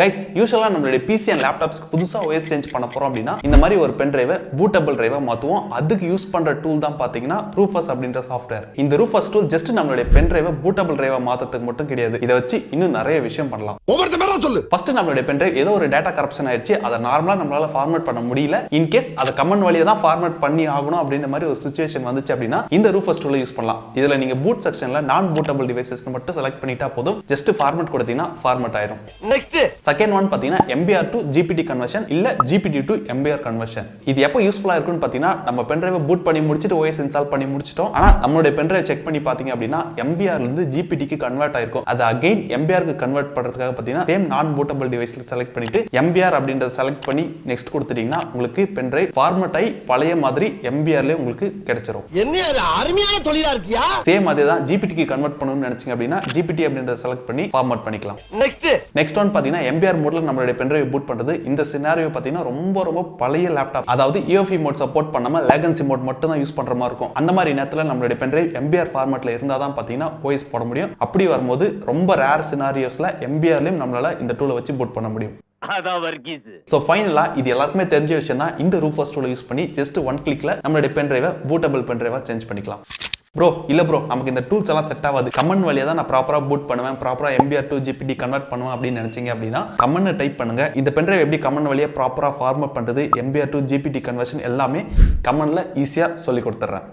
Guys யூஸ்வலாக நம்மளுடைய PC and லேப்டாப்ஸ்க்கு புதுசாக OS சேஞ்ச் பண்ண போறோம் அப்படின்னா இந்த மாதிரி ஒரு பென் டிரைவை பூட்டபிள் டிரைவை மாற்றுவோம் அதுக்கு யூஸ் பண்ற டூல் தான் பார்த்தீங்கன்னா ரூஃபஸ் அப்படின்ற சாஃப்ட்வேர் இந்த ரூஃபஸ் டூல் ஜஸ்ட் நம்மளுடைய பென் டிரைவை பூட்டபிள் டிரைவை மாற்றத்துக்கு மட்டும் கிடையாது. இதை வச்சு இன்னும் நிறைய விஷயம் பண்ணலாம். ஒவ்வொருத்த மேல சொல்லு. ஃபர்ஸ்ட் நம்மளுடைய பென் டிரைவ் ஏதோ ஒரு டேட்டா கரப்ஷன் ஆயிடுச்சு. அதை நார்மலா நம்மளால ஃபார்மேட் பண்ண முடியல. இன் கேஸ் அதை கமெண்ட் வழியா தான் ஃபார்மேட் பண்ணி ஆகணும் அப்படின்ற மாதிரி ஒரு சுச்சுவேஷன் வந்துச்சு அப்படின்னா இந்த ரூஃபஸ் டூலை யூஸ் பண்ணலாம். இதுல நீங்க பூட் செக்ஷன்ல நான் பூட்டபிள் டிவைசஸ் மட்டும் செலக்ட் பண்ணிட்டா போதும். ஜஸ்ட் ஃபார்மேட் கொடுத்தீங்கன்னா ஃபார்மேட் ஆயிரும். நெக்ஸ்ட் செகண்ட் ஒன் பார்த்தீங்கன்னா எம்பிஆர் டு ஜிபிடி கன்வர்ஷன் இல்ல ஜிபிடி டு எம்பிஆர் கன்வர்ஷன் இது எப்போ யூஸ்ஃபுல்லா இருக்கும்னு பார்த்தீங்கன்னா நம்ம பென்ட்ரைவை பூட் பண்ணி முடிச்சுட்டு OS இன்ஸ்டால் பண்ணி முடிச்சிட்டோம். ஆனா நம்மளுடைய பென்ட்ரைவ் செக் பண்ணி பார்த்தீங்க அப்படின்னா எம்பிஆர் இருந்து ஜிபிடிக்கு கன்வெர்ட் ஆயிருக்கும். அது அகைன் எம்பிஆருக்கு கன்வெர்ட் பண்றதுக்காக பார்த்தீங்கன்னா சேம் நான் பூட்டபிள் டிவைஸ்ல செலக்ட் பண்ணிட்டு எம்பிஆர் அப்படின்றத செலக்ட் பண்ணி நெக்ஸ்ட் கொடுத்துட்டீங்கன்னா உங்களுக்கு பென்ட்ரைவ் ஃபார்மட் ஆகி பழைய மாதிரி எம்பிஆர்லேயே உங்களுக்கு கிடைச்சிரும். என்ன அருமையான தொழிலா இருக்கியா? சேம் அதே தான் ஜிபிடிக்கு கன்வெர்ட் பண்ணணும்னு நினைச்சீங்க அப்படின்னா ஜிபிடி அப்படின்றத செலக்ட் பண்ணி ஃபார்மட் பண்ணிக்கலாம். நெக்ஸ்ட் நெக்ஸ்ட் ஒன் பார்த்தீங்கன்னா எம்பிஆர் மோட்ல நம்மளுடைய பென்ட்ரைவ் பூட் பண்றது. இந்த சினாரியோ பார்த்தீங்கன்னா ரொம்ப ரொம்ப பழைய லேப்டாப் அதாவது E EOFI மோட் சப்போர்ட் பண்ணாம லேகன்சி மோட் மட்டும் தான் யூஸ் பண்ற மாதிரி இருக்கும். அந்த மாதிரி நேரத்தில் நம்மளுடைய பென்ட்ரைவ் எம்பிஆர் ஃபார்மேட்ல இருந்தால் தான் பார்த்தீங்கன்னா OS போட முடியும். அப்படி வரும்போது ரொம்ப ரேர் சினாரியோஸ்ல எம்பிஆர்லையும் நம்மளால இந்த டூலை வச்சு பூட் பண்ண முடியும். ஸோ ஃபைனலாக இது எல்லாருக்குமே தெரிஞ்ச விஷயம் தான் இந்த ரூஃபர்ஸ் டூலை யூஸ் பண்ணி ஜஸ்ட் ஒன் கிளிக்ல நம்மளுடைய பென்ட்ரைவை பூட்டபிள் பென்ட்ரைவாக சேஞ்ச் பண்ணிக்கலாம். ப்ரோ இல்ல ப்ரோ நமக்கு இந்த டூல்ஸ் எல்லாம் செட் ஆகாது. கமெண்ட் வழியா தான் நான் ப்ராப்பரா பூட் பண்ணுவேன் ப்ராப்பரா எம்பிஆர் டூ ஜிபிடி கன்வெர்ட் பண்ணுவேன் அப்படின்னு நினைச்சீங்க அப்படின்னா கமெண்ட் டைப் பண்ணுங்க. இந்த பென்ட்ரைவ் எப்படி கமெண்ட் வழியா ப்ராப்பரா ஃபார்மட் பண்றது எம்பிஆர் டூ ஜிபிடி கன்வர்ஷன் எல்லாமே கமெண்ட்ல ஈஸியா சொல்லி கொடுத்துட்றேன்.